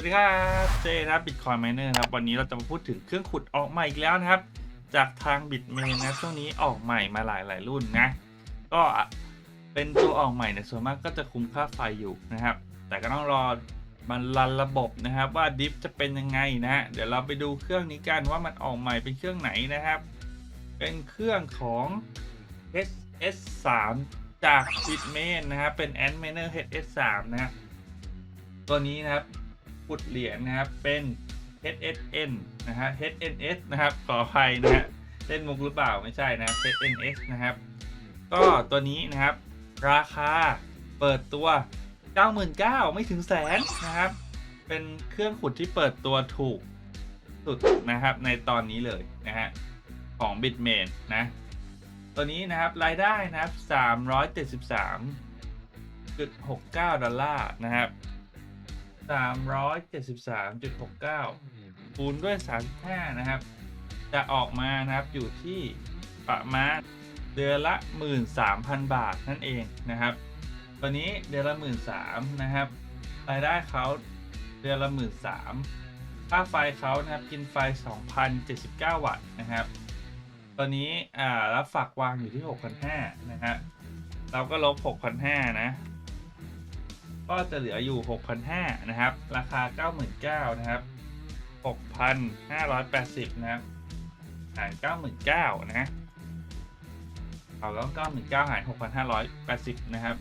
วัสดีครับเจนะบ Bitcoin Miner นะครับวันนี้เราจะมาพูดถึงเครื่องขุดออกใหม่อีกแล้วนะครับ จากทาง Bitmain นะช่วงนี้ออกใหม่มาหลายหลายรุ่นนะ ก็เป็นตัวออกใหม่เนี่ยส่วนมากก็จะคุ้มค่าไฟอยู่นะครับ แต่ก็ต้องรอมันรันระบบนะครับว่าดิฟจะเป็นยังไงนะฮะเดี๋ยวเราไปดูเครื่องนี้กันว่ามันออกใหม่เป็นเครื่องไหนนะครับ เป็นเครื่องของ HS3 จาก Bitmain นะครับเป็น Ant Miner HS3 นะตัวนี้นะครับ ขุดเหรียญนะครับเป็น HSN นะฮะ HNS นะครับขออภัยนะฮะเล่นมุกหรือเปล่าไม่ใช่นะ HNS นะครับ ก็ตัวนี้นะครับ ราคาเปิดตัว 99,000ไม่ถึงแสนนะครับ เป็นเครื่องขุดที่เปิดตัวถูกสุดนะครับในตอนนี้เลยนะฮะของ Bitmain นะ ตัวนี้นะครับรายได้นะครับ 373.69 ดอลลาร์นะครับ 373.69 คูณด้วย 35 นะครับ จะออกมานะครับอยู่ที่ประมาณเดือนละ 13,000 บาทนั่นเองนะครับตัวนี้เดือนละ 13,000นะครับ รายได้เขาเดือนละ 13,000ค่าไฟเขานะครับกินไฟ 2,079 วัตต์นะครับตัวนี้อ่ารับฝากวางอยู่ที่ 6,500 นะฮะเราก็ลบ 6,500 นะ ก็จะเหลืออยู่ 6,500นะครับ ราคา 99,000นะครับ 6,580นะครับหาร99,000นะเอาแล้ว99,000หาร6,580นะครับ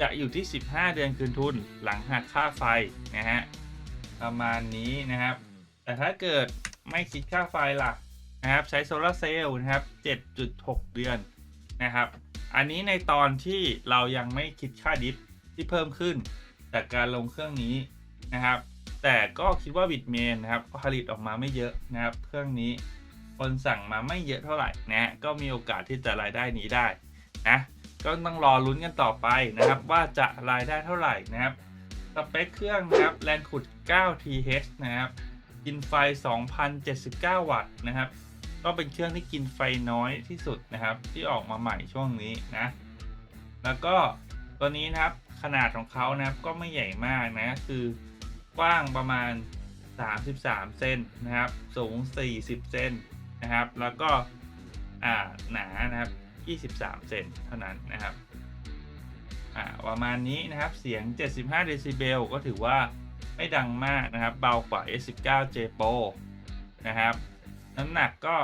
จะอยู่ที่ 15 เดือนคืนทุนหลังหักค่าไฟนะฮะประมาณนี้นะครับ แต่ถ้าเกิดไม่คิดค่าไฟล่ะนะครับ ใช้โซลาร์เซลล์นะครับ 7.6 เดือนนะครับ อันนี้ในตอนที่เรายังไม่คิดค่าดิฟ ที่เพิ่มขึ้น จากการลงเครื่องนี้นะครับ แต่ก็คิดว่าบิตเมนนะครับผลิตออกมาไม่เยอะนะครับ เครื่องนี้คนสั่งมาไม่เยอะเท่าไหร่นะฮะก็มีโอกาสที่จะรายได้นี้ได้นะก็ต้องรอลุ้นกันต่อไปนะครับ ว่าจะรายได้เท่าไหร่นะครับสเปคเครื่องนะครับแรงขุด 9TH นะครับกินไฟ 2,079 วัตต์นะครับ ก็เป็นเครื่องที่กินไฟน้อยที่สุดนะครับ ที่ออกมาใหม่ช่วงนี้นะ แล้วก็ ตัวนี้นะครับขนาดของเขานะครับก็ไม่ใหญ่มากนะคือกว้างประมาณ 33 เซนนะครับ สูง 40 เซนนะครับ แล้วก็อ่าหนานะครับ 23 เซนเท่านั้นนะครับอ่าประมาณนี้นะครับเสียง 75 เดซิเบลก็ถือว่าไม่ดังมากนะครับ เบากว่า S19 J Pro นะครับ น้ำหนักก็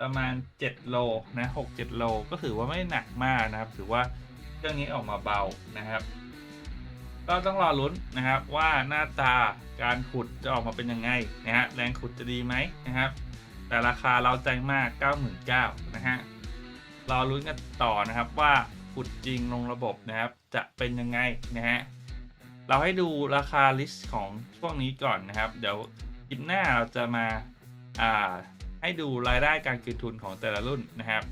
ประมาณ 7 โลนะ 6 7 โล ก็ถือว่าไม่หนักมากนะครับ ถือว่า เครื่องนี้ออกมาเบานะครับ ก็ต้องรอลุ้นนะครับว่าหน้าตาการขุดจะออกมาเป็นยังไงนะฮะแรงขุดจะดีไหมนะครับ แต่ราคาเราใจมาก 99,000นะฮะรอลุ้นกันต่อนะครับว่าขุดจริงลงระบบนะครับ จะเป็นยังไงนะฮะเราให้ดูราคาลิสต์ของช่วงนี้ก่อนนะครับ เดี๋ยวคลิปหน้าเราจะมาอ่าให้ดูรายได้การคืนทุนของแต่ละรุ่นนะครับ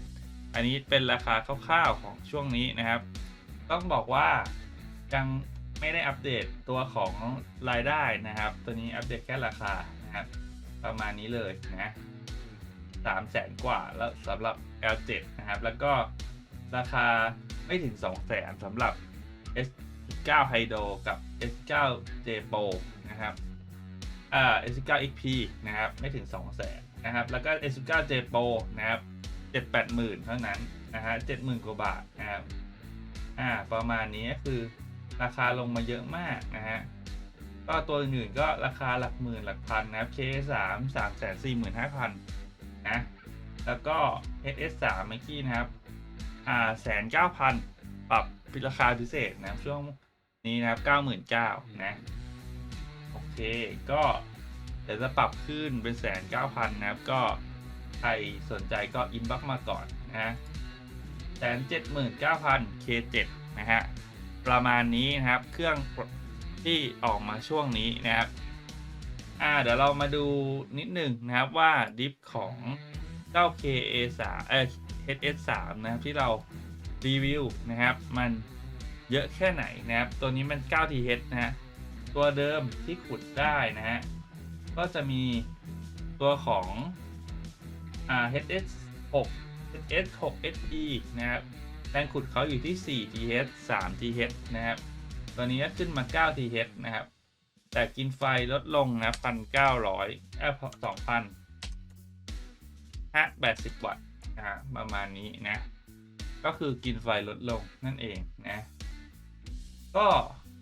อันนี้เป็นราคาคร่าวๆของช่วงนี้นะครับ ต้องบอกว่ายังไม่ได้อัปเดตตัวของรายได้นะครับ ตัวนี้อัปเดตแค่ราคานะครับ ประมาณนี้เลยนะสามแสนกว่าแล้วสำหรับ L7 นะครับ แล้วก็ราคาไม่ถึง2 0 0แสนสำหรับ S9 Hydro กับ S9 J Pro นะครับอ่า S9 XP นะครับ ไม่ถึง2 0 0แสนนะครับ แล้วก็ S9 J Pro นะครับ จ็ดแปดหมื่นเท่านั้นนะฮะเจ็ดหมื่นกว่าบาทนะครับอ่าประมาณนี้คือราคาลงมาเยอะมากนะฮะก็ตัวอื่นๆก็ราคาหลักหมื่นหลักพันนะครับ K3 สามแสนสี่หมื่นห้าพันนะแล้วก็ HS3 เมื่อกี้นะครับอ่าแสนเก้าพันปรับราคาพิเศษนะครับช่วงนี้นะครับเก้าหมื่นเก้านะโอเคก็เดี๋ยวจะปรับขึ้นเป็นแสนเก้าพันนะครับก็ ใครสนใจก็อินบ็อกมาก่อนนะแสนเจ็ดหมื่นเก้าพัน K7 นะฮะ ประมาณนี้นะครับ เครื่องที่ออกมาช่วงนี้นะครับ อ่า เดี๋ยวเรามาดูนิดหนึ่งนะครับว่าดิฟของเจ้า KA3 เอ่อ HS3 นะครับที่เรารีวิวนะครับ มันเยอะแค่ไหนนะครับ ตัวนี้มัน 9TH นะฮะ ตัวเดิมที่ขุดได้นะฮะ ก็จะมีตัวของ HS 6 HS 6 SE นะครับแรงขุดเขาอยู่ที่ 4 TH 3 TH นะครับ ตัวนี้ก็ขึ้นมา 9 TH นะครับ แต่กินไฟลดลงนะพันเก้าร้อยเออสองพันห้าแปดสิบวัตต์นะประมาณนี้นะ ก็คือกินไฟลดลงนั่นเองนะ ก็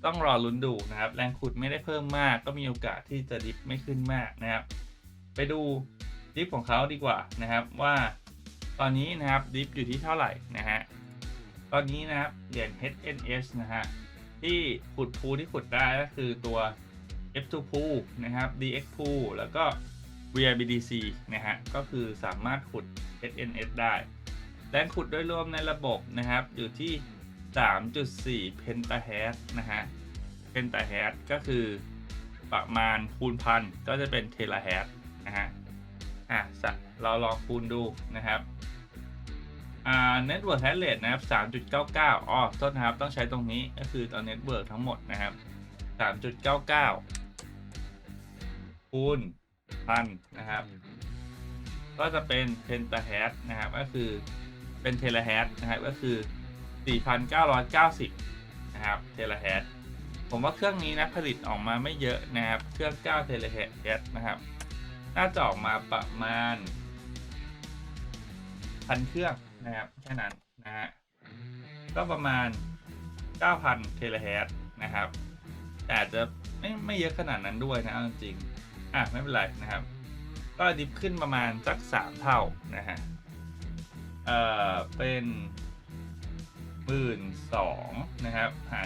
ต้องรอลุ้นดูนะครับ แรงขุดไม่ได้เพิ่มมาก ก็มีโอกาสที่จะดิฟไม่ขึ้นมากนะครับ ไปดู ดิฟของเขาดีกว่านะครับว่าตอนนี้นะครับดิฟอยู่ที่เท่าไหร่นะฮะตอนนี้นะครับเหรียญ HNS นะฮะที่ขุดพูที่ขุดได้ก็คือตัว F2 pool นะครับ DX pool แล้วก็ VIBDC นะฮะก็คือสามารถขุด HNS ได้แรงขุดโดยรวมในระบบนะครับอยู่ที่ 3.4 เพนตาแฮชนะฮะเพนตาแฮชก็คือประมาณคูณพันก็จะเป็นเทราแฮชนะฮะ อะเราลองคูณดูนะครับอ่า Network Hash Rate นะครับ 3.99อ๋อโทษนะครับต้องใช้ตรงนี้ก็คือตอน Network ทั้งหมดนะครับ 3.99 คูณพันนะครับ ก็จะเป็นเพนตาแฮชนะครับ ก็คือเป็นเทราแฮชนะครับ ก็คือ 4,990 นะครับเทราแฮชผมว่าเครื่องนี้นะผลิตออกมาไม่เยอะนะครับ เครื่อง9เทราแฮชนะครับ น่าจะออกมาประมาณพันเครื่องนะครับแค่นั้นนะฮะก็ประมาณ 9,000เทราแฮชนะครับแต่อาจจะไม่ไม่เยอะขนาดนั้นด้วยนะเอาจริงๆอะไม่เป็นไรนะครับ ก็ดิฟขึ้นประมาณสัก 3 เท่านะฮะเอ่อเป็นหมื่นสองนะครับหา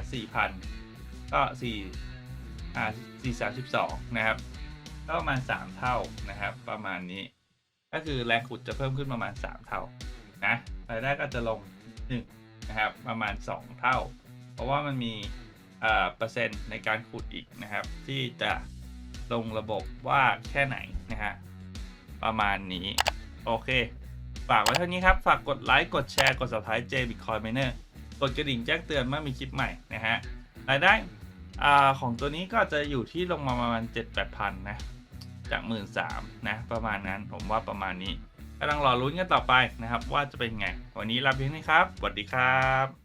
4,000 ก็4อ่า432 นะครับ ก็ประมาณ 3 เท่านะครับ ประมาณนี้ ก็คือแรงขุดจะเพิ่มขึ้นประมาณ 3 เท่านะรายได้ก็จะลง1นะครับประมาณ 2 เท่า เพราะว่ามันมีเอ่อเปอร์เซ็นต์ในการขุดอีกนะครับ ที่จะลงระบบว่าแค่ไหนนะฮะประมาณนี้ โอเค ฝากไว้เท่านี้ครับ ฝากกดไลค์กดแชร์กด subscribe J Bitcoin Miner กดกระดิ่งแจ้งเตือนเมื่อมีคลิปใหม่นะฮะรายได้อ่าของตัวนี้ก็จะอยู่ที่ลงมาประมาณ 7-8พันนะ จากหมื่นสามนะประมาณนั้นผมว่าประมาณนี้กำลังรอลุ้นกันต่อไปนะครับ ว่าจะเป็นไง วันนี้ลาเพียงนี้ครับสวัสดีครับ